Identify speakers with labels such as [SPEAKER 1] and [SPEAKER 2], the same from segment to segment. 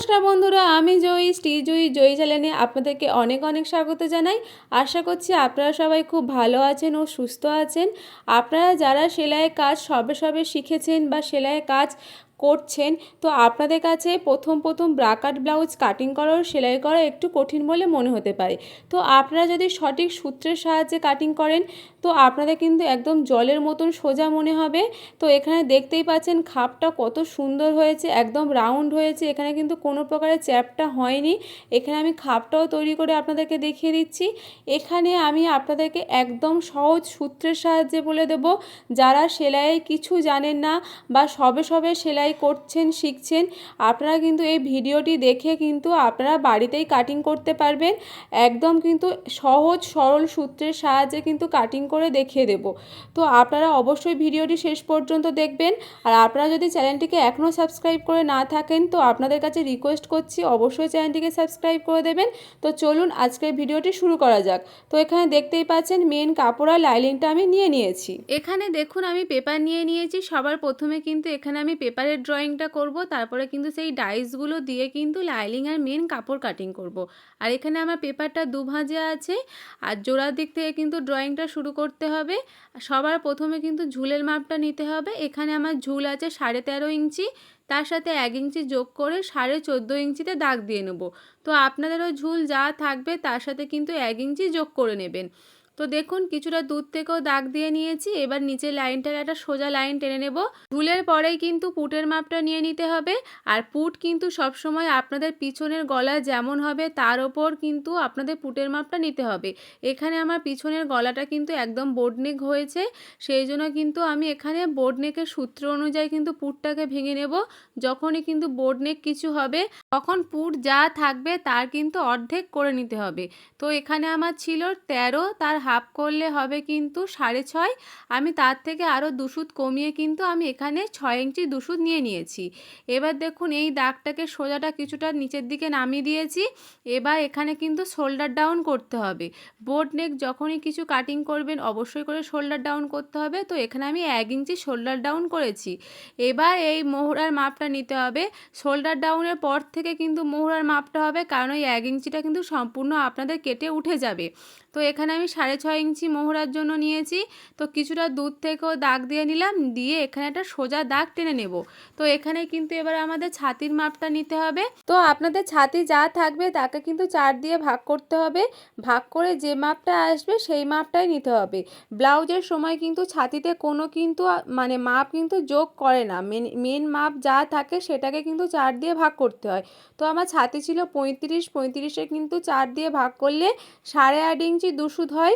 [SPEAKER 1] নমস্কার বন্ধুরা, আমি জয়ী, শ্রী জয়ী জয়ী চ্যানেলে আপনাদেরকে অনেক অনেক স্বাগত জানাই। আশা করছি আপনারা সবাই খুব ভালো আছেন ও সুস্থ আছেন। আপনারা যারা সেলাইয়ের কাজ সবে সবে শিখেছেন বা সেলাইয়ের কাজ করছেন। তো আপনাদের কাছে প্রথম প্রথম ব্রাকাট ব্লাউজ কাটিং করা ও সেলাই করা একটু কঠিন বলে মনে হতে পারে। তো আপনারা যদি সঠিক সূত্রের সাহায্যে কাটিং করেন, তো আপনাদের কিন্তু একদম জলের মতন সোজা মনে হবে। তো এখানে দেখতেই পাচ্ছেন খাপটা কত সুন্দর হয়েছে, একদম রাউন্ড হয়েছে। এখানে কিন্তু কোনো প্রকারের চ্যাপটা হয়নি। এখানে আমি খাপটাও তৈরি করে আপনাদেরকে দেখিয়ে দিচ্ছি। এখানে আমি আপনাদেরকে একদম সহজ সূত্রের সাহায্যে বলে দেব। যারা সেলাই কিছু জানেন না বা সবে সবে সেলাই করছেন, শিখছেন, আপনারা কিন্তু এই ভিডিওটি দেখে কিন্তু আপনারা বাড়িতেই কাটিং করতে পারবেন। একদম কিন্তু সহজ, সরল সূত্রের সাহায্যে কিন্তু কাটিং করে দেখিয়ে দেব। তো আপনারা অবশ্যই ভিডিওটি শেষ পর্যন্ত দেখবেন। আর আপনারা যদি চ্যানেলটিকে এখনও সাবস্ক্রাইব করে না থাকেন, তো আপনাদের কাছে রিকোয়েস্ট করছি, অবশ্যই চ্যানেলটিকে সাবস্ক্রাইব করে দেবেন। তো চলুন আজকের ভিডিওটি শুরু করা যাক। তো এখানে দেখতেই পাচ্ছেন মেন কাপড় আর লাইলিংটা আমি নিয়ে নিয়েছি। এখানে দেখুন, আমি পেপার নিয়ে নিয়েছি। সবার প্রথমে কিন্তু এখানে আমি পেপারের ড্রয়িংটা করব, তারপরে কিন্তু সেই ডাইসগুলো দিয়ে কিন্তু লাইলিং আর মেন কাপড় কাটিং করব। আর এখানে আমার পেপারটা দু ভাঁজে আছে, আর জোড়ার দিক থেকে কিন্তু ড্রয়িংটা শুরু করতে হবে। সবার প্রথমে কিন্তু ঝুলের মাপটা নিতে হবে। এখানে আমার ঝুল আছে সাড়ে তেরো ইঞ্চি, তার সাথে এক ইঞ্চি যোগ করে সাড়ে চোদ্দ ইঞ্চিতে দাগ দিয়ে নেব। তো আপনাদেরও ঝুল যা থাকবে, তার সাথে কিন্তু এক ইঞ্চি যোগ করে নেবেন। তো দেখুন, কিছুটা দূর থেকেও দাগ দিয়ে নিয়েছি। এবার নিচের লাইনটার একটা সোজা লাইন টেনে নেব। ঝুলের পরেই কিন্তু পুটের মাপটা নিয়ে নিতে হবে। আর পুট কিন্তু সবসময় আপনাদের পিছনের গলা যেমন হবে, তার ওপর কিন্তু আপনাদের পুটের মাপটা নিতে হবে। এখানে আমার পিছনের গলাটা কিন্তু একদম বোর্ডনেক হয়েছে। সেই জন্য কিন্তু আমি এখানে বোর্ডনেকের সূত্র অনুযায়ী কিন্তু পুটটাকে ভেঙে নেব। যখনই কিন্তু বোর্ডনেক কিছু হবে, তখন পুট যা থাকবে তার কিন্তু অর্ধেক করে নিতে হবে। তো এখানে আমার ছিল তেরো, তার হাফ করলে হবে কিন্তু সাড়ে ছয়। আমি তার থেকে আরও দুশুদ কমিয়ে কিন্তু আমি এখানে ছয় ইঞ্চি দুশুদ নিয়ে নিয়েছি। এবার দেখুন এই দাগটাকে সোজাটা কিছুটা নিচের দিকে নামিয়ে দিয়েছি। এবার এখানে কিন্তু শোল্ডার ডাউন করতে হবে। বোট নেক যখনই কিছু কাটিং করবেন অবশ্যই করে শোল্ডার ডাউন করতে হবে। তো এখানে আমি এক ইঞ্চি শোল্ডার ডাউন করেছি। এবার এই মোহরার মাপটা নিতে হবে। শোল্ডার ডাউনের পর থেকে কিন্তু মোহরার মাপটা হবে। কারণ ওই এক ইঞ্চিটা কিন্তু সম্পূর্ণ আপনাদের কেটে উঠে যাবে। তো এখানে আমি সাড়ে ছয় ইঞ্চি মোহরার জন্য নিয়েছি। তো কিছুটা দূর থেকেও দাগ দিয়ে নিলাম, দিয়ে এখানে একটা সোজা দাগ টেনে নেব। তো এখানে কিন্তু এবার আমাদের ছাতির মাপটা নিতে হবে। তো আপনাদের ছাতি যা থাকবে তাকে কিন্তু চার দিয়ে ভাগ করতে হবে। ভাগ করে যে মাপটা আসবে সেই মাপটাই নিতে হবে। ব্লাউজের সময় কিন্তু ছাতিতে কোনো কিন্তু মানে মাপ কিন্তু যোগ করে না। মেন মেন মাপ যা থাকে সেটাকে কিন্তু চার দিয়ে ভাগ করতে হয়। তো আমার ছাতি ছিল পঁয়ত্রিশ, পঁয়ত্রিশে কিন্তু চার দিয়ে ভাগ করলে সাড়ে আট ইঞ্চি দুশুদ হয়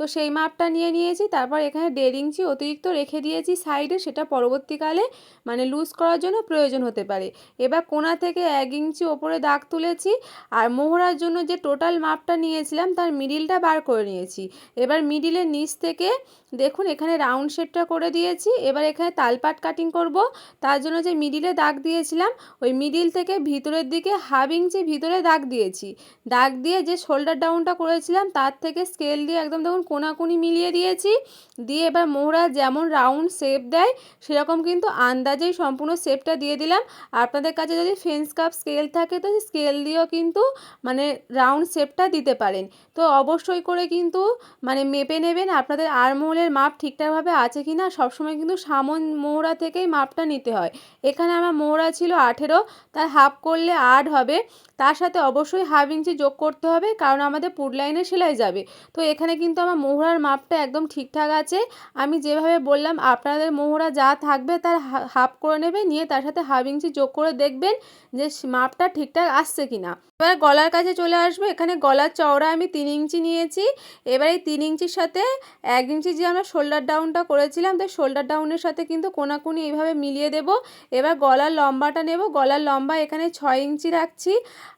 [SPEAKER 1] তো সেই মাপটা নিয়ে নিয়েছি, তারপর এখানে দেড় ইঞ্চি অতিরিক্ত রেখে দিয়েছি সাইডে, সেটা পরবর্তীকালে মানে লুজ করার জন্য প্রয়োজন হতে পারে। এবার কোনা থেকে এক ইঞ্চি ওপরে দাগ তুলেছি আর মোহরার জন্য যে টোটাল মাপটা নিয়েছিলাম তার মিডিলটা বার করে নিয়েছি। এবার মিডিলের নিচ থেকে দেখুন এখানে রাউন্ড শেপটা করে দিয়েছি, এবার এখানে তালপাট কাটিং করব। তার জন্য যে মিডিলে দাগ দিয়েছিলাম, ওই মিডিল থেকে ভিতরের দিকে হাফ ইঞ্চি ভিতরে দাগ দিয়েছি। দাগ দিয়ে যে শোল্ডার ডাউনটা করেছিলাম, তার থেকে স্কেল দিয়ে একদম দেখুন কোনাকুনি মিলিয়ে দিয়েছি। দিয়ে এবার মোহরা যেমন রাউন্ড শেপ দেয়, সেরকম কিন্তু আন্দাজেই সম্পূর্ণ শেপটা দিয়ে দিলাম। আপনাদের কাছে যদি ফেন্স কাপ স্কেল থাকে, তো স্কেল দিয়েও কিন্তু মানে রাউন্ড শেপটা দিতে পারেন। তো অবশ্যই করে কিন্তু মানে মেপে নেবেন, আপনাদের আরমোলের মাপ ঠিকঠাকভাবে আছে কি না সবসময় কিন্তু সামন মোহরা থেকেই মাপটা নিতে হয়। এখানে আমার মোহরা ছিল আঠেরো, তার হাফ করলে আট হবে। তার সাথে অবশ্যই হাফ ইঞ্চি যোগ করতে হবে, কারণ আমাদের পুট লাইনে সেলাই যাবে। তো এখানে কিন্তু আমার মোহরার মাপটা একদম ঠিকঠাক আছে। আমি যেভাবে বললাম, আপনাদের মোহরা যা থাকবে তার হাফ করে নেবে নিয়ে তার সাথে হাফ ইঞ্চি যোগ করে দেখবেন যে মাপটা ঠিকঠাক আসছে কি না এবার গলার কাছে চলে আসব। এখানে গলার চওড়া আমি তিন ইঞ্চি নিয়েছি। এবার এই তিন ইঞ্চির সাথে এক ইঞ্চি যে আমরা শোল্ডার ডাউনটা করেছিলাম, তো শোল্ডার ডাউনের সাথে কিন্তু কোনাকুনি এইভাবে মিলিয়ে দেব। এবার গলার লম্বাটা নেব। গলার লম্বা এখানে ছয় ইঞ্চি রাখছি।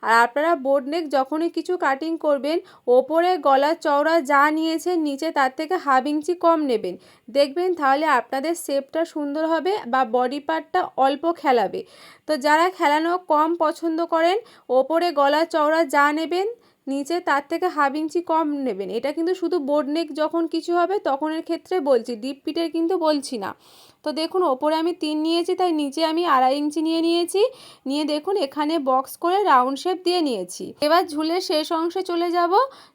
[SPEAKER 1] আর আপনারা বোর্ড নেক যখনই কিছু কাটিং করবেন, ওপরে গলার চওড়া যা নিয়েছেন নিচে তার থেকে হাফ ইঞ্চি কম নেবেন। দেখবেন তাহলে আপনাদের শেপটা সুন্দর হবে বা বডি পার্টটা অল্প খেলাবে। তো যারা খেলানো কম পছন্দ করেন, ওপরে গলা চওড়া যা নেবেন, নিচে তার থেকে হাফ ইঞ্চি কম নেবেন। এটা কিন্তু শুধু বোর্ড নেক যখন কিছু হবে, তখনের ক্ষেত্রে বলছি ডিপ পিটের কিন্তু বলছি না। তো দেখুন, ওপরে আমি তিন নিয়েছি, তাই নিচে আমি আড়াই ইঞ্চি নিয়ে নিয়েছি। নিয়ে দেখুন, এখানে বক্স করে রাউন্ড শেপ দিয়ে নিয়েছি। এবার ঝুলের শেষ অংশে চলে যাব।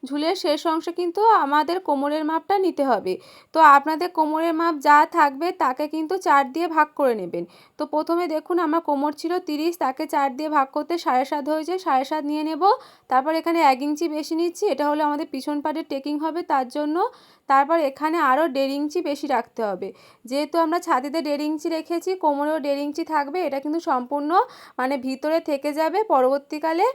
[SPEAKER 1] ঝুলের শেষ অংশে কিন্তু আমাদের কোমরের মাপটা নিতে হবে। তো আপনাদের কোমরের মাপ যা থাকবে, তাকে কিন্তু চার দিয়ে ভাগ করে নেবেন। তো প্রথমে দেখুন, আমার কোমর ছিল তিরিশ, তাকে চার দিয়ে ভাগ করতে সাড়ে সাত হয়েছে, সাড়ে সাত নিয়ে নেব। তারপর এখানে এক ইঞ্চি বেশি নিচ্ছি, এটা হলো আমাদের পিছন পাটের টেকিং হবে তার জন্য। তারপর এখানে আরও দেড় ইঞ্চি বেশি রাখতে হবে। যেহেতু আমরা ছাতিতে দেড় ইঞ্চি রেখেছি, কোমরেও দেড় ইঞ্চি থাকবে, এটা কিন্তু সম্পূর্ণ মানে ভিতরে থেকে যাবে, পরবর্তীকালে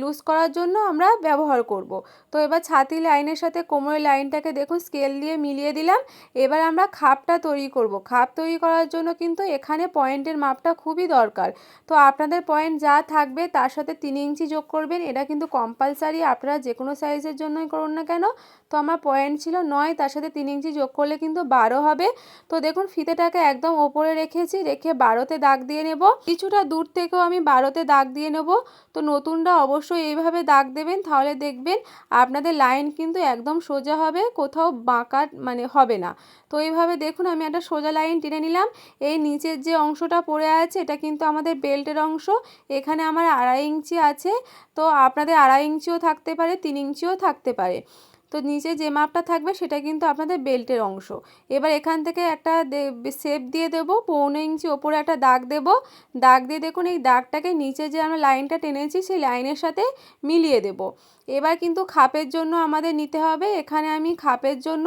[SPEAKER 1] লুজ করার জন্য আমরা ব্যবহার করব। তো এবার ছাতি লাইনের সাথে কোমরের লাইনটাকে দেখুন স্কেল দিয়ে মিলিয়ে দিলাম, এবার আমরা খাপটা তৈরি করব। খাপ তৈরি করার জন্য কিন্তু এখানে পয়েন্টের মাপটা খুবই দরকার। তো আপনাদের পয়েন্ট যা থাকবে তার সাথে তিন ইঞ্চি যোগ করবেন, এটা কিন্তু কম্পালসারি আপনারা যে কোনো সাইজের জন্যই করুন না কেন তো আমার পয়েন্ট ছিল নয়, তার সাথে তিন ইঞ্চি যোগ করলে কিন্তু বারো হবে। তো দেখুন, ফিতেটাকে একদম ওপরে রেখেছি, রেখে বারোতে দাগ দিয়ে নেব। কিছুটা দূর থেকেও আমি বারোতে দাগ দিয়ে নেব। তো নতুনরা অবশ্যই এইভাবে দাগ দেবেন, তাহলে দেখবেন আপনাদের লাইন কিন্তু একদম সোজা হবে, কোথাও বাঁকা মানে হবে না। তো এইভাবে দেখুন, আমি একটা সোজা লাইন টেনে নিলাম। এই নিচের যে অংশটা পড়ে আছে, এটা কিন্তু আমাদের বেল্টের অংশ। এখানে আমার আড়াই ইঞ্চি আছে। তো আপনাদের আড়াই ইঞ্চিও থাকতে পারে, তিন ইঞ্চিও থাকতে পারে। তো নিচে যে মাপটা থাকবে সেটা কিন্তু আপনাদের বেল্টের অংশ। এবার এখান থেকে একটা শেপ দিয়ে দেবো, পৌনে ইঞ্চি ওপরে একটা দাগ দেব। দাগ দিয়ে দেখুন এই দাগটাকে নিচে যে আমরা লাইনটা টেনেছি সেই লাইনের সাথে মিলিয়ে দেব। এবার কিন্তু খাপের জন্য আমাদের নিতে হবে। এখানে আমি খাপের জন্য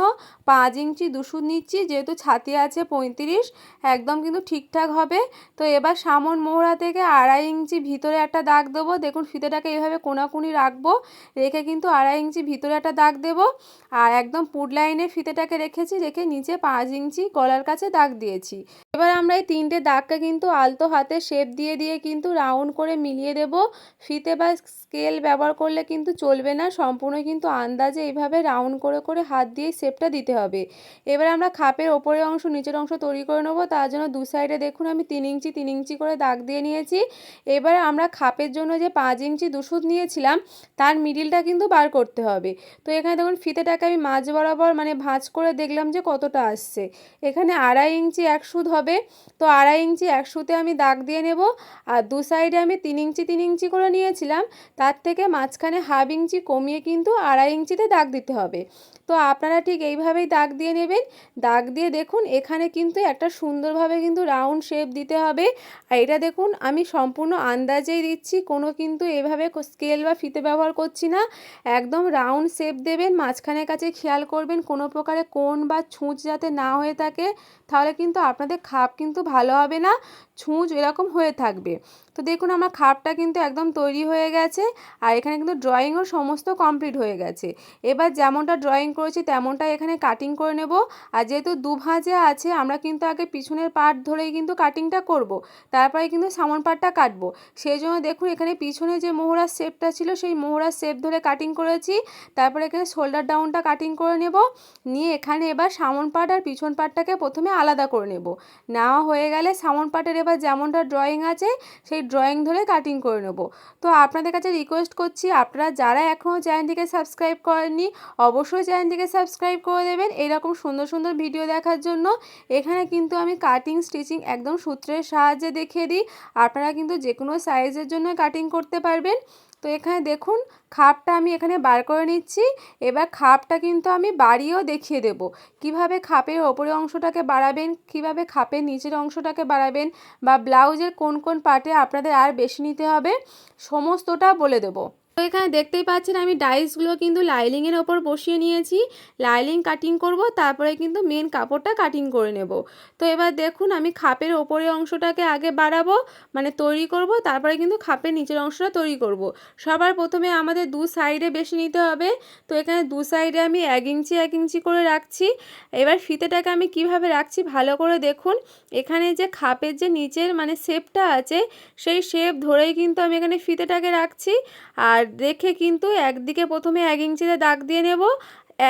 [SPEAKER 1] পাঁচ ইঞ্চি দুশো নিচ্ছি, যেহেতু ছাতি আছে পঁয়ত্রিশ, একদম কিন্তু ঠিকঠাক হবে। তো এবার সামন মোহরা থেকে আড়াই ইঞ্চি ভিতরে একটা দাগ দেবো। দেখুন ফিতেটাকে এইভাবে কোনাকুনি রাখব, রেখে কিন্তু আড়াই ইঞ্চি ভিতরে একটা দাগ দেব। আর একদম পুড লাইনে ফিতেটাকে রেখেছি, রেখে নিচে পাঁচ ইঞ্চি গলার কাছে দাগ দিয়েছি। এবার আমরা এই তিনটে দাগকে কিন্তু আলতো হাতে শেপ দিয়ে দিয়ে কিন্তু রাউন্ড করে মিলিয়ে দেব। ফিতে বা স্কেল ব্যবহার করলে কিন্তু চলবে না, সম্পূর্ণ কিন্তু আন্দাজে এইভাবে রাউন্ড করে করে হাত দিয়ে শেপটা দিতে হবে। এবার আমরা খাপের ওপরের অংশ, নিচের অংশ তৈরি করে নেব। তার জন্য দু সাইডে দেখুন আমি তিন ইঞ্চি তিন ইঞ্চি করে দাগ দিয়ে নিয়েছি। এবার আমরা খাপের জন্য যে পাঁচ ইঞ্চি দুশুদ নিয়েছিলাম, তার মিডিলটা কিন্তু বার করতে হবে। তো এখানে দেখুন ফিতেটাকে আমি মাঝ বরাবর মানে ভাঁজ করে দেখলাম যে কতটা আসছে। এখানে আড়াই ইঞ্চি এক সুদ হবে। তো আড়াই ইঞ্চি এক সুতে আমি দাগ দিয়ে নেব। আর দু সাইডে আমি তিন ইঞ্চি তিন ইঞ্চি করে নিয়েছিলাম। তার থেকে মাঝখানে হাফ ইঞ্চি কমিয়ে কিন্তু আড়াই ইঞ্চিতে দাগ দিতে হবে। তো আপনারা ঠিক এইভাবেই দাগ দিয়ে নেবেন। দাগ দিয়ে দেখুন, এখানে কিন্তু একটা সুন্দরভাবে কিন্তু রাউন্ড শেপ দিতে হবে। আর এটা দেখুন, আমি সম্পূর্ণ আন্দাজেই দিচ্ছি, কোনো কিন্তু এভাবে স্কেল বা ফিতে ব্যবহার করছি না। একদম রাউন্ড শেপ দেবেন, মাঝখানের কাছে খেয়াল করবেন, কোনো প্রকারে কোন বা ছুঁচ যাতে না হয়ে থাকে, তাহলে কিন্তু আপনাদের খাপ কিন্তু ভালো হবে না, ছুঁচ এরকম হয়ে থাকবে। তো দেখুন, আমার খাপটা কিন্তু একদম তৈরি হয়ে গেছে, আর এখানে কিন্তু ড্রয়িংও সমস্ত কমপ্লিট হয়ে গেছে। এবার যেমনটা ড্রয়িং করেছি তেমনটাই এখানে কাটিং করে নেব। আর যেহেতু দু ভাঁজে আছে, আমরা কিন্তু আগে পিছনের পার্ট ধরেই কিন্তু কাটিংটা করব। তারপরে কিন্তু সামন পার্টটা কাটবো। সেই জন্য দেখুন, এখানে পিছনে যে মোহরার শেপটা ছিল, সেই মোহরার শেপ ধরে কাটিং করেছি। তারপরে এখানে শোল্ডার ডাউনটা কাটিং করে নেব। নিয়ে এখানে এবার সামন পার্ট আর পিছন পার্টটাকে প্রথমে আলাদা করে নেব। নেওয়া হয়ে গেলে সামন পার্টের এবার যেমনটা ড্রয়িং আছে, সেই ড্রয়িং ধরে কাটিং করে নেব। তো আপনাদের কাছে রিকোয়েস্ট করছি, আপনারা যারা এখনও চ্যানেলটিকে সাবস্ক্রাইব করেননি, অবশ্যই চ্যানেলটিকে সাবস্ক্রাইব করে দেবেন। এরকম সুন্দর সুন্দর ভিডিও দেখার জন্য এখানে কিন্তু আমি কাটিং স্টিচিং একদম সূত্রের সাহায্যে দেখিয়ে দিই। আপনারা কিন্তু যে কোনো সাইজের জন্য কাটিং করতে পারবেন। তো এখানে দেখুন, খাপটা আমি এখানে বার করে নিচ্ছি। এবার খাপটা কিন্তু আমি বাড়িয়েও দেখিয়ে দেব। কীভাবে খাপের ওপরের অংশটাকে বাড়াবেন, কীভাবে খাপের নিচের অংশটাকে বাড়াবেন বা ব্লাউজের কোন কোন পার্টে আপনাদের আর বেশি নিতে হবে, সমস্তটা বলে দেবো। তো এখানে দেখতেই পাচ্ছেন আমি ডাইসগুলো কিন্তু লাইলিংয়ের ওপর বসিয়ে নিয়েছি। লাইলিং কাটিং করব, তারপরে কিন্তু মেন কাপড়টা কাটিং করে নেব। তো এবার দেখুন আমি খাপের ওপরের অংশটাকে আগে বাড়াবো মানে তৈরি করব, তারপরে কিন্তু খাপের নিচের অংশটা তৈরি করব। সবার প্রথমে আমাদের দু সাইডে বেশি নিতে হবে। তো এখানে দু সাইডে আমি এক ইঞ্চি এক ইঞ্চি করে রাখছি। এবার ফিতেটাকে আমি কীভাবে রাখছি ভালো করে দেখুন। এখানে যে খাপের যে নিচের মানে শেপটা আছে, সেই শেপ ধরেই কিন্তু আমি এখানে ফিতেটাকে রাখছি। আর রেখে কিন্তু একদিকে প্রথমে এক ইঞ্চিতে দাগ দিয়ে নেব।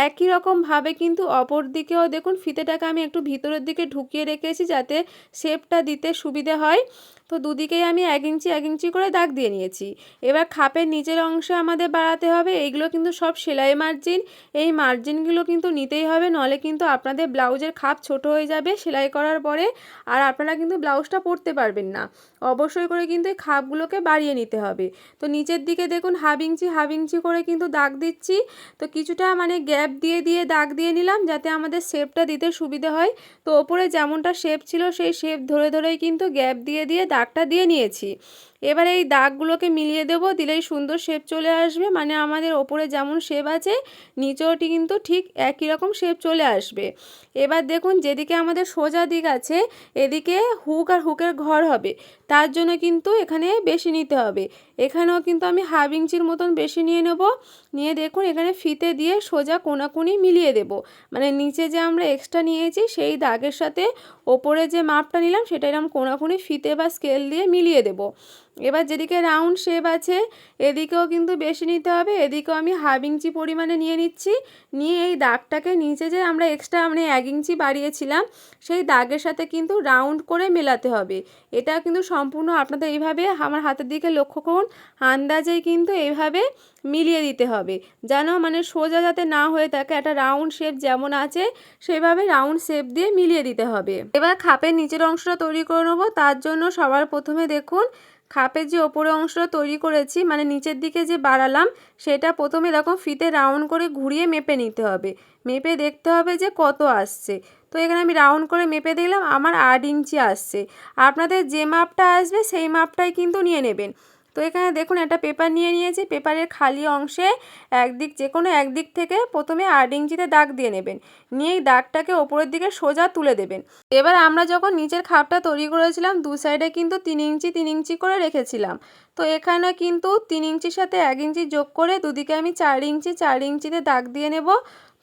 [SPEAKER 1] একই রকমভাবে কিন্তু অপর দিকেও দেখুন, ফিতেটাকে আমি একটু ভিতরের দিকে ঢুকিয়ে রেখেছি যাতে শেপটা দিতে সুবিধে হয়। তো দুদিকেই আমি এক ইঞ্চি এক ইঞ্চি করে দাগ দিয়ে নিয়েছি। এবার খাপের নিচের অংশে আমাদের বাড়াতে হবে। এইগুলো কিন্তু সব সেলাই মার্জিন। এই মার্জিনগুলো কিন্তু নিতেই হবে, নলে কিন্তু আপনাদের ব্লাউজের খাপ ছোট হয়ে যাবে সেলাই করার পরে। আর আপনারা কিন্তু ব্লাউজটা পরতে পারবেন না। অবশ্যই করে কিন্তু এই খাপগুলোকে বাড়িয়ে নিতে হবে। তো নিচের দিকে দেখুন, হাফ ইঞ্চি হাফ ইঞ্চি করে কিন্তু দাগ দিচ্ছি। তো কিছুটা মানে গ্যাপ দিয়ে দিয়ে দাগ দিয়ে নিলাম যাতে আমাদের শেপটা দিতে সুবিধে হয়। তো ওপরে যেমনটা শেপ ছিল সেই শেপ ধরে, ধরেই কিন্তু গ্যাপ দিয়ে দিয়ে দাগটা দিয়ে নিয়েছি। এবার এই দাগগুলোকে মিলিয়ে দেবো, দিলেই সুন্দর শেপ চলে আসবে। মানে আমাদের ওপরে যেমন শেপ আছে নিচেওটি কিন্তু ঠিক একই রকম শেপ চলে আসবে। এবার দেখুন, যেদিকে আমাদের সোজা দিক আছে, এদিকে হুক আর হুকের ঘর হবে। তার জন্য কিন্তু এখানে বেশি নিতে হবে। এখানেও কিন্তু আমি হাফ ইঞ্চির মতন বেশি নিয়ে নেব। নিয়ে দেখুন, এখানে ফিতে দিয়ে সোজা কোনাকুনি মিলিয়ে দেব। মানে নিচে যে আমরা এক্সট্রা নিয়েছি, সেই দাগের সাথে ওপরে যে মাপটা নিলাম, সেটা এরকম কোনাকুনি ফিতে বা স্কেল দিয়ে মিলিয়ে দেব। এবার যেদিকে রাউন্ড শেপ আছে, এদিকেও কিন্তু বেশি নিতে হবে, এদিকেও আমি হাফ ইঞ্চি পরিমাণে নিয়ে নিচ্ছি। নিয়ে এই দাগটাকে নিচে যে আমরা এক্সট্রা মানে এক ইঞ্চি বাড়িয়েছিলাম, সেই দাগের সাথে কিন্তু রাউন্ড করে মেলাতে হবে। এটা কিন্তু সম্পূর্ণ আপনাদের এইভাবে আমার হাতের দিকে লক্ষ্য করুন, আন্দাজেই কিন্তু এইভাবে মিলিয়ে দিতে হবে। যেন মানে সোজা যাতে না হয়ে থাকে, একটা রাউন্ড শেপ যেমন আছে, সেভাবে রাউন্ড শেপ দিয়ে মিলিয়ে দিতে হবে। এবার খাপের নিচের অংশটা তৈরি করে নেব, তার জন্য সবার প্রথমে দেখুন খাপের যে ওপরে অংশটা তৈরি করেছি মানে নিচের দিকে যে বাড়ালাম, সেটা প্রথমে এরকম ফিতে রাউন্ড করে ঘুরিয়ে মেপে নিতে হবে। মেপে দেখতে হবে যে কত আসছে। তো এখানে আমি রাউন্ড করে মেপে দেখলাম, আমার আট ইঞ্চি আসছে। আপনাদের যে মাপটা আসবে, সেই মাপটাই কিন্তু নিয়ে নেবেন। তো এখানে দেখুন একটা পেপার নিয়ে নিয়েছি। পেপারের খালি অংশে একদিক যে কোনো একদিক থেকে প্রথমে আট ইঞ্চিতে দাগ দিয়ে নেবেন। নিয়ে এই দাগটাকে ওপরের দিকে সোজা তুলে দেবেন। এবার আমরা যখন নিচের খাপটা তৈরি করেছিলাম, দু সাইডে কিন্তু তিন ইঞ্চি তিন ইঞ্চি করে রেখেছিলাম। তো এখানে কিন্তু তিন ইঞ্চির সাথে এক ইঞ্চি যোগ করে দুদিকে আমি চার ইঞ্চি, চার ইঞ্চিতে দাগ দিয়ে নেব।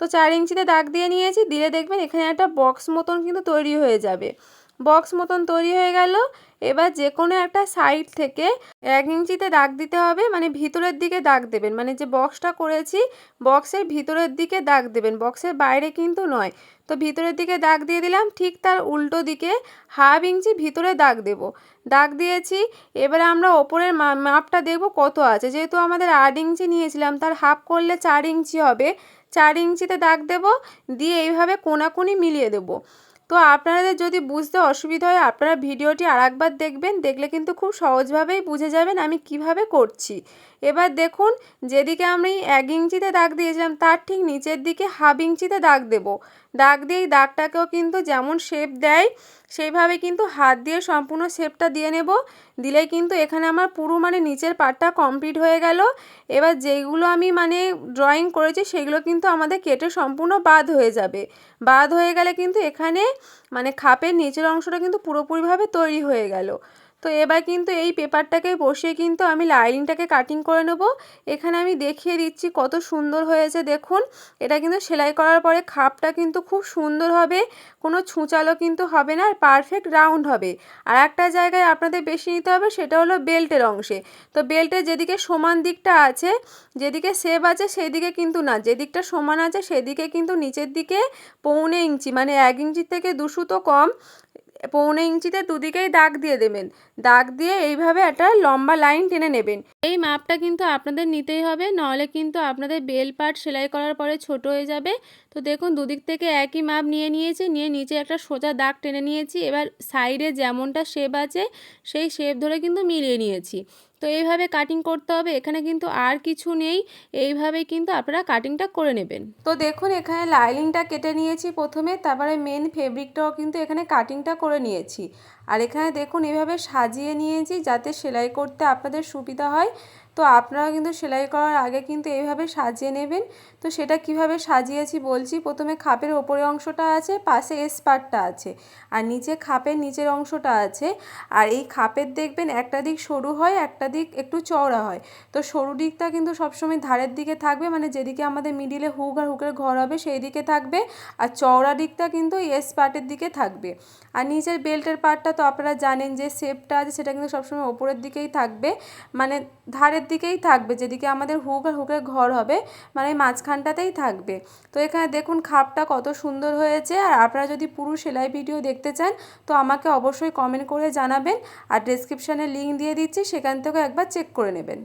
[SPEAKER 1] তো চার ইঞ্চিতে দাগ দিয়ে নিয়েছি দিলে দেখবেন এখানে একটা বক্স মতন কিন্তু তৈরি হয়ে যাবে। বক্স মতন তৈরি হয়ে গেল। এবার যে কোনো একটা সাইড থেকে এক ইঞ্চিতে দাগ দিতে হবে মানে ভিতরের দিকে দাগ দেবেন। মানে যে বক্সটা করেছি বক্সের ভিতরের দিকে দাগ দেবেন। বক্সের বাইরে কিন্তু নয়। তো ভিতরের দিকে দাগ দিয়ে দিলাম, ঠিক তার উল্টো দিকে হাফ ইঞ্চি ভিতরে দাগ দেব। দাগ দিয়েছি, এবার আমরা ওপরের মাপটা দেখব কত আছে। যেহেতু আমাদের আট ইঞ্চি নিয়েছিলাম, তার হাফ করলে চার ইঞ্চি হবে। চার ইঞ্চিতে দাগ দেব, দিয়ে এইভাবে কোনাকুনি মিলিয়ে দেবো। তো আপনাদের যদি বুঝতে অসুবিধা হয়, আপনারা ভিডিওটি আর একবার দেখবেন। দেখলে কিন্তু খুব সহজভাবেই বুঝে যাবেন আমি কীভাবে করছি। এবার দেখুন, যেদিকে আমি এক ইঞ্চিতে দাগ দিয়েছিলাম, তার ঠিক নিচের দিকে হাফ ইঞ্চিতে দাগ দেব। দাগ দিয়ে দাগটাকেও কিন্তু যেমন শেপ দেয়, সেইভাবে কিন্তু হাত দিয়ে সম্পূর্ণ শেপটা দিয়ে নেব। দিলে কিন্তু এখানে আমার পুরো মানে নিচের পার্টটা কমপ্লিট হয়ে গেল। এবার যেইগুলো আমি মানে ড্রয়িং করেছি, সেগুলো কিন্তু আমাদের কেটে সম্পূর্ণ বাদ হয়ে যাবে। বাদ হয়ে গেলে কিন্তু এখানে মানে খাপের নিচের অংশটা কিন্তু পুরোপুরিভাবে তৈরি হয়ে গেল। তো এবার কিন্তু এই পেপারটাকে বসিয়ে কিন্তু আমি লাইনিংটাকে কাটিং করে নেব। এখানে আমি দেখিয়ে দিচ্ছি কত সুন্দর হয়েছে, দেখুন। এটা কিন্তু সেলাই করার পরে খাপটা কিন্তু খুব সুন্দর হবে, কোনো ছুঁচালো কিন্তু হবে না পারফেক্ট রাউন্ড হবে। আর একটা জায়গায় আপনাদের বেশি নিতে হবে, সেটা হলো বেল্টের অংশে। তো বেল্টের যেদিকে সমান দিকটা আছে, যেদিকে সেভ আছে সেদিকে কিন্তু না যেদিকটা সমান আছে সেদিকে কিন্তু নিচের দিকে পৌনে ইঞ্চি মানে এক ইঞ্চির থেকে দুশো তো কম। পৌনে ইঞ্চিতে দুদিকেই দাগ দিয়ে দেবেন। দাগ দিয়ে এইভাবে একটা লম্বা লাইন টেনে নেবেন। এই মাপটা কিন্তু আপনাদের নিতেই হবে নাহলে কিন্তু আপনাদের বেল পার্ট সেলাই করার পরে ছোট হয়ে যাবে। তো দেখুন, দুদিক থেকে একই মাপ নিয়ে নিয়েছি, নিয়ে নিচে একটা সোজা দাগ টেনে নিয়েছি। এবার সাইডে যেমনটা শেপ আছে, সেই শেপ ধরে কিন্তু মিলিয়ে নিয়েছি। তো এইভাবে কাটিং করতে হবে। এখানে কিন্তু আর কিছু নেই। এইভাবে কিন্তু আপনারা কাটিংটা করে নেবেন। তো দেখুন, এখানে লাইলিংটা কেটে নিয়েছি প্রথমে। তারপরে মেন ফেব্রিকটাও কিন্তু এখানে কাটিংটা করে নিয়েছি। আর এখানে দেখুন, এভাবে সাজিয়ে নিয়েছি যাতে সেলাই করতে আপনাদের সুবিধা হয়। তো আপনারা কিন্তু সেলাই করার আগে কিন্তু এইভাবে সাজিয়ে নেবেন। তো সেটা কীভাবে সাজিয়েছি বলছি, প্রথমে খাপের ওপরের অংশটা আছে, পাশে এস পার্টটা আছে, আর নিচে খাপের নিচের অংশটা আছে। আর এই খাপের দেখবেন একটা দিক সরু হয়, একটা দিক একটু চওড়া হয়। তো সরু দিকটা কিন্তু সবসময় ধারের দিকে থাকবে মানে যেদিকে আমাদের মিডিলে হুক আর হুকের ঘর হবে সেই দিকে থাকবে, আর চওড়া দিকটা কিন্তু এস পার্টের দিকে থাকবে। আর নিচের বেল্টের পার্টটা তো আপনারা জানেন যে শেপটা আছে, সেটা কিন্তু সবসময় ওপরের দিকেই থাকবে। মানে ধারের ঘরের দিকেই থাকবে, যেদিকে আমাদের হুক আর হুকের ঘর হবে মানে মাঝখানটাতেই থাকবে। তো এখানে দেখুন খাপটা কত সুন্দর হয়েছে, আর আপনারা যদি পুরো সেলাই ভিডিও দেখতে চান, তো আমাকে অবশ্যই কমেন্ট করে জানাবেন, আর ডেসক্রিপশানে লিঙ্ক দিয়ে দিচ্ছি, সেখান থেকেও একবার চেক করে নেবেন।